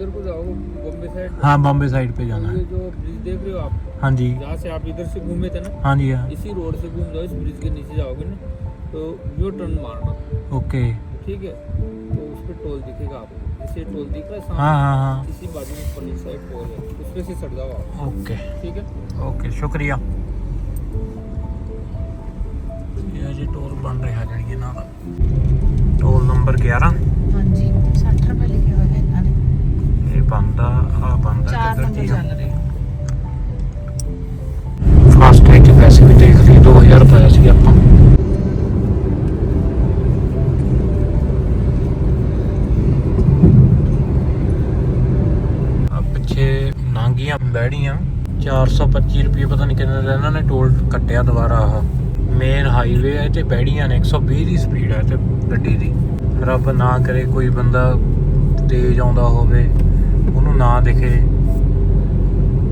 इधर को जाओ बॉम्बे साइड हाँ बॉम्बे साइड पे जाना ये है जो ब्रिज देख रहे हो आप हाँ जी जहाँ से आप इधर से घूमे थे ना हाँ जी हाँ इसी रोड से घूम जाओ इस ब्रिज के नीचे जाओगे ना तो यो टर्न मारना ओके ठीक है तो उस पर टोल दिखेगा आपको जैसे टोल दिख रहा है हाँ सामने हाँ हाँ इसी बाजू में ऊपर साइड टोल है उस पे से चढ़ जाओ आप ओके ठीक है ਓਕੇ ਸ਼ੁਕਰੀਆ ਇਹ ਜੀ ਟੋਲ ਬਣ ਰਿਹਾ ਜਾਨੀ ਇਹਨਾਂ ਦਾ ਟੋਲ ਨੰਬਰ 11 ਹਾਂਜੀ 60 ਰੁਪਏ ਲਿਖੇ ਬੰਦਾ ਆ ਬੰਦਾ ਚਾਰ ਨੰਬਰ ਚੱਲ ਰਹੇ। ਫਾਸਟ ਟੈਗ ਦੇ ਪੈਸੇ ਵੀ ਦੇਖ ਲਈ 2000 ਪਾਇਆ ਸੀ ਆਪਾਂ। ਆ ਪਿੱਛੇ ਨਾਂਗੀਆਂ ਬੈੜੀਆਂ 425 ਰੁਪਏ ਪਤਾ ਨਹੀਂ ਕਿੰਨੇ ਦਾ ਇਹਨਾਂ ਨੇ ਟੋਲ ਕੱਟਿਆ ਦੁਬਾਰਾ ਆਹ। ਮੇਨ ਹਾਈਵੇ ਹੈ ਤੇ ਬੈੜੀਆਂ ਨੇ 120 ਦੀ ਸਪੀਡ ਹੈ ਤੇ ਗੱਡੀ ਦੀ। ਰੱਬ ਨਾ ਕਰੇ ਕੋਈ ਬੰਦਾ ਤੇਜ਼ ਆਉਂਦਾ ਹੋਵੇ। ਉਹਨੂੰ ਨਾ ਦਿਖੇ।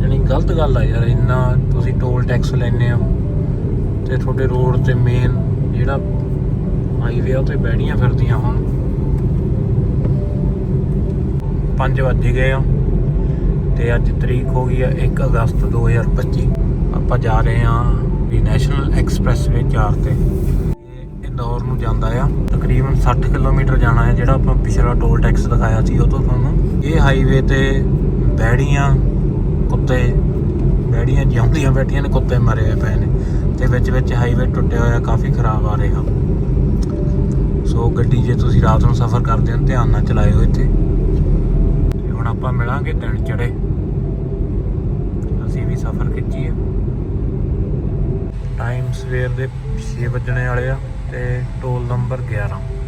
ਯਾਨੀ ਗਲਤ ਗੱਲ ਆ ਯਾਰ, ਇੰਨਾ ਤੁਸੀਂ ਟੋਲ ਟੈਕਸ ਲੈਨੇ ਹੋ ਤੇ ਤੁਹਾਡੇ ਰੋਡ ਤੇ ਮੇਨ ਜਿਹੜਾ ਹਾਈਵੇ ਆ ਉਹ ਤੇ ਬੈੜੀਆਂ ਫਿਰਦੀਆਂ ਹੁਣ। 5 ਵੱਜ ਗਏ ਆ ਤੇ ਅੱਜ ਤਰੀਕ ਹੋ ਗਈ ਆ 1 ਅਗਸਤ 2025 ਆਪਾਂ ਜਾ ਰਹੇ ਆ ਵੀ ਨੈਸ਼ਨਲ ਐਕਸਪ੍ਰੈਸਵੇ 4 ਤੇ। ਇਹ ਨੂੰ ਜਾਂਦਾ ਆ। ਤਕਰੀਬਨ 60 ਕਿਲੋਮੀਟਰ ਜਾਣਾ ਹੈ ਜਿਹੜਾ ਆਪਾਂ ਪਿਛਲਾ ਟੋਲ ਟੈਕਸ ਦਿਖਾਇਆ ਸੀ ਉਹ ਤੋਂ ਤੁਹਾਨੂੰ ਇਹ ਹਾਈਵੇ ਤੇ ਬੈੜੀਆਂ, ਕੁੱਤੇ, ਬੈੜੀਆਂ ਜਿਉਂਦੀਆਂ ਬੈਠੀਆਂ ਨੇ, ਕੁੱਤੇ ਮਰੇ ਹੋਏ ਪਏ ਨੇ। ਤੇ ਵਿੱਚ ਵਿੱਚ ਹਾਈਵੇ ਟੁੱਟਿਆ ਹੋਇਆ, ਕਾਫੀ ਖਰਾਬ ਆ ਰਿਹਾ। ਸੋ ਗੱਡੀ ਜੇ ਤੁਸੀਂ ਰਾਤ ਨੂੰ ਸਫ਼ਰ ਕਰਦੇ ਹੋ, ਧਿਆਨ ਨਾਲ ਚਲਾਇਓ ਇੱਥੇ। ਤੇ ਹੁਣ ਆਪਾਂ ਮਿਲਾਂਗੇ ਦਿਨ ਚੜੇ। ਅਸੀਂ ਵੀ ਸਫ਼ਰ ਖਿੱਚੀਏ। ਟਾਈਮ ਸਵੇਰ ਦੇ 6 ਵੱਜਣੇ ਵਾਲੇ ਆ। ਤੇ ਟੋਲ ਨੰਬਰ 11